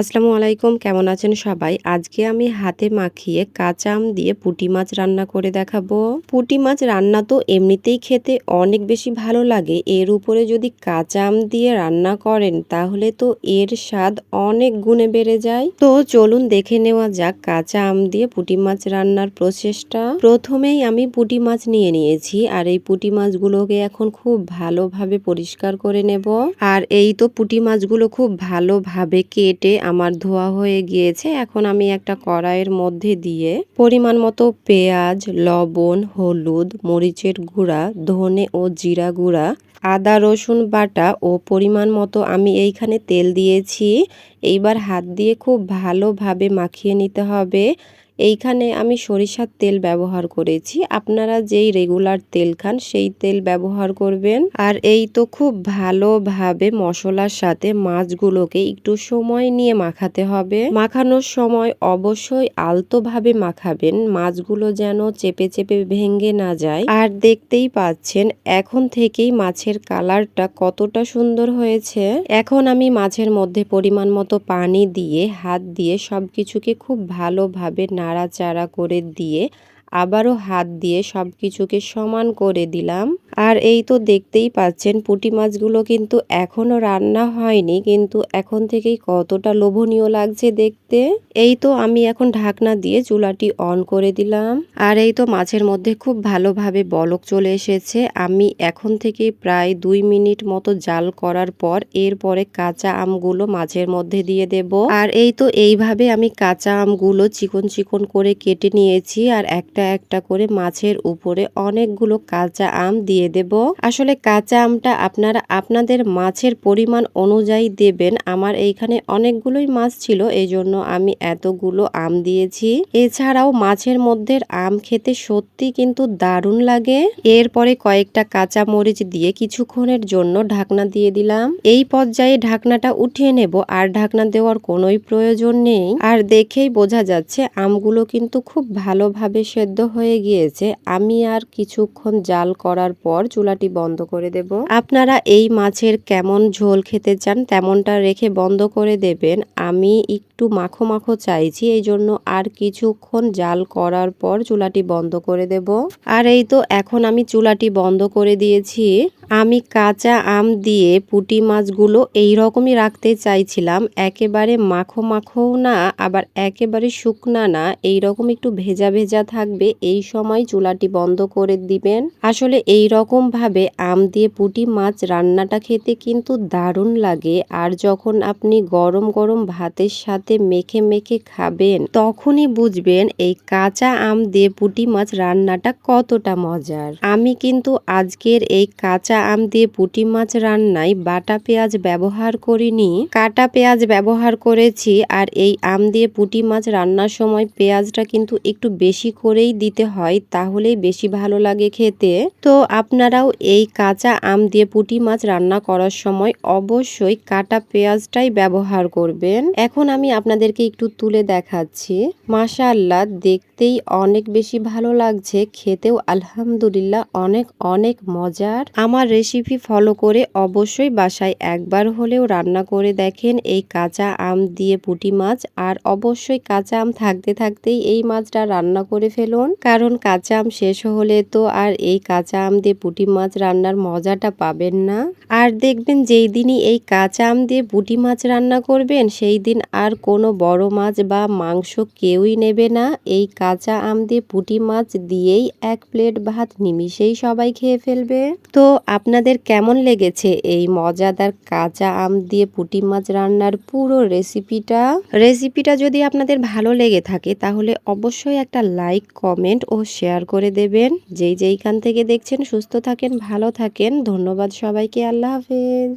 আসসালামু আলাইকুম, কেমন আছেন সবাই? আজকে আমি হাতে মাখিয়ে কাঁচা আম দিয়ে পুঁটি মাছ রান্না করে দেখাবো। পুটি মাছ রান্না তো এমনিতেই খেতে অনেক বেশি ভালো লাগে। এর উপরে যদি কাঁচা আম দিয়ে রান্না করেন, তাহলে তো এর স্বাদ অনেক গুণে বেড়ে যায়। তো চলুন দেখে নেওয়া যাক কাঁচা আম দিয়ে পুঁটি মাছ রান্নার প্রসেসটা প্রথমেই আমি পুঁটি মাছ নিয়ে নিয়েছি, আর এই পুঁটি মাছগুলোকে এখন খুব ভালোভাবে পরিষ্কার করে নেব। আর এই তো পুঁটি মাছগুলো খুব ভালোভাবে কেটে আমার ধোয়া হয়ে গিয়েছে। এখন আমি একটা কড়াইয়ের মধ্যে দিয়ে পরিমাণ মতো পেঁয়াজ, লবণ, হলুদ, মরিচের গুঁড়া, ধনে ও জিরা গুঁড়া, আদা, রসুন বাটা ও পরিমাণ মতো আমি এইখানে তেল দিয়েছি। এইবার হাত দিয়ে খুব ভালোভাবে মাখিয়ে নিতে হবে। এইখানে আমি সরিষার তেল ব্যবহার করেছি। আপনারা যেই রেগুলার তেল খান, সেই তেল ব্যবহার করবেন। আর এই তো খুব ভালোভাবে মশলার সাথে মাছগুলোকে একটু সময় নিয়ে মাখাতে হবে। মাখানোর সময় অবশ্যই আলতোভাবে মাখাবেন। মাছগুলো যেন চেপে চেপে ভেঙে না যায়। আর দেখতেই পাচ্ছেন, এখন থেকেই মাছের কালারটা কতটা সুন্দর হয়েছে। এখন আমি মাছের মধ্যে পরিমাণ মতো পানি দিয়ে, হাত দিয়ে সব কিছুকে খুব ভালোভাবে নাড়াচাড়া করে দিয়ে আবারও হাত দিয়ে সব কিছুকে সমান করে দিলাম। আর এই তো দেখতেই পাচ্ছেন পুঁটি মাছগুলো কিন্তু এখনও রান্না হয়নি, কিন্তু এখন থেকেই কতটা লোভনীয় লাগছে দেখতে। এই তো আমি এখন ঢাকনা দিয়ে চুলাটি অন করে দিলাম। আর এই তো মাছের মধ্যে খুব ভালোভাবে বলক চলে এসেছে। আমি এখন থেকে প্রায় দুই মিনিট মতো জাল করার পর এরপরে কাঁচা আমগুলো মাছের মধ্যে দিয়ে দেব। আর এই তো এইভাবে আমি কাঁচা আমগুলো চিকন চিকন করে কেটে নিয়েছি আর একটা একটা করে মাছের উপরে অনেকগুলো কাঁচা আম দিয়ে দেব। আসলে কাঁচা আমটা আপনারা আপনাদের মাছের পরিমাণ অনুযায়ী দেবেন। আমার এইখানে অনেকগুলোই মাছ ছিল এই জন্য আমি এতগুলো আম দিয়েছি। এছাড়াও মাছের মধ্যে আম খেতে সত্যি কিন্তু দারুণ লাগে। এরপরে কয়েকটা কাঁচা মরিচ দিয়ে কিছুক্ষণের জন্য ঢাকনা দিয়ে দিলাম। এই পর্যায়ে ঢাকনাটা উঠিয়ে নেব, আর ঢাকনা দেওয়ার কোনোই প্রয়োজন নেই। আর দেখেই বোঝা যাচ্ছে, আমগুলো কিন্তু খুব ভালোভাবে সেদ্ধ হয়ে গিয়েছে। আমি আর কিছুক্ষণ জাল করার পর চুলাটি বন্ধ করে দেব। আপনারা এই মাছের কেমন ঝোল খেতে চান তেমনটা রেখে বন্ধ করে দেবেন। আমি একটু মাখো মাখো চাইছি, এই জন্য আর কিছুক্ষণ জাল করার পর চুলাটি বন্ধ করে দেব। আর এই তো, এখন আমি চুলাটি বন্ধ করে দিয়েছি। আমি কাঁচা আম দিয়ে পুঁটি মাছগুলো এই রকমই রাখতে চাইছিলাম, একেবারে মাখো মাখো না, আবার একেবারে শুকনা না এই রকম একটু ভেজা ভেজা থাকবে, এই সময় চুলাটি বন্ধ করে দিবেন। আসলে এই রকম ভাবে আম দিয়ে পুঁটি মাছ রান্নাটা খেতে কিন্তু দারুণ লাগে, আর যখন আপনি গরম গরম ভাতের সাথে মেখে মেখে খাবেন, তখনই বুঝবেন এই কাঁচা আম দিয়ে পুঁটি মাছ রান্নাটা কতটা মজার। আমি কিন্তু আজকের এই কাঁচা আম দিয়ে পুঁটি মাছ রান্নায় বাটা পেঁয়াজ ব্যবহার করিনি, কাটা পেঁয়াজ ব্যবহার করেছি, আর এই আম দিয়ে পুঁটি মাছ রান্নার সময় পেঁয়াজটা কিন্তু একটু বেশি করেই দিতে হয়, তাহলেই বেশি ভালো লাগে খেতে। তো আপনারাও এই কাঁচা আম দিয়ে পুঁটি মাছ রান্না করার সময় অবশ্যই কাটা পেঁয়াজটাই ব্যবহার করবেন। এখন আমি আপনাদেরকে একটু তুলে দেখাচ্ছি। মাশাআল্লাহ, দেখতেই অনেক বেশি ভালো লাগছে, খেতেও আলহামদুলিল্লাহ অনেক অনেক মজার। আমার রেসিপি ফলো করে অবশ্যই বাসায় একবার হলেও রান্না করে দেখেন এই কাঁচা আম দিয়ে পুঁটি মাছ। আর অবশ্যই কাঁচা আম থাকতে থাকতেই এই মাছটা রান্না করে ফেলুন। কারণ কাঁচা আম শেষ হলে তো আর এই কাঁচা আম দিয়ে পুঁটি মাছ রান্নার মজাটা পাবেন না। আর দেখবেন যেই দিনই এই কাঁচা আম দিয়ে পুঁটি মাছ রান্না করবেন, সেই দিন আর কোনো বড় মাছ বা মাংস কেউই নেবে না। এই কাঁচা আম দিয়ে পুঁটি মাছ দিয়েই এক প্লেট ভাত নিমিশেই সবাই খেয়ে ফেলবে। তো আপনাদের কেমন লেগেছে এই মজাদার কাঁচা আম দিয়ে পুটি মাছ রান্নার পুরো রেসিপিটা রেসিপিটা যদি আপনাদের ভালো লেগে থাকে, তাহলে অবশ্যই একটা লাইক কমেন্ট ও শেয়ার করে দেবেন। যেই যেইখান থেকে দেখছেন, সুস্থ থাকেন, ভালো থাকেন। ধন্যবাদ সবাইকে। আল্লাহ হাফেজ।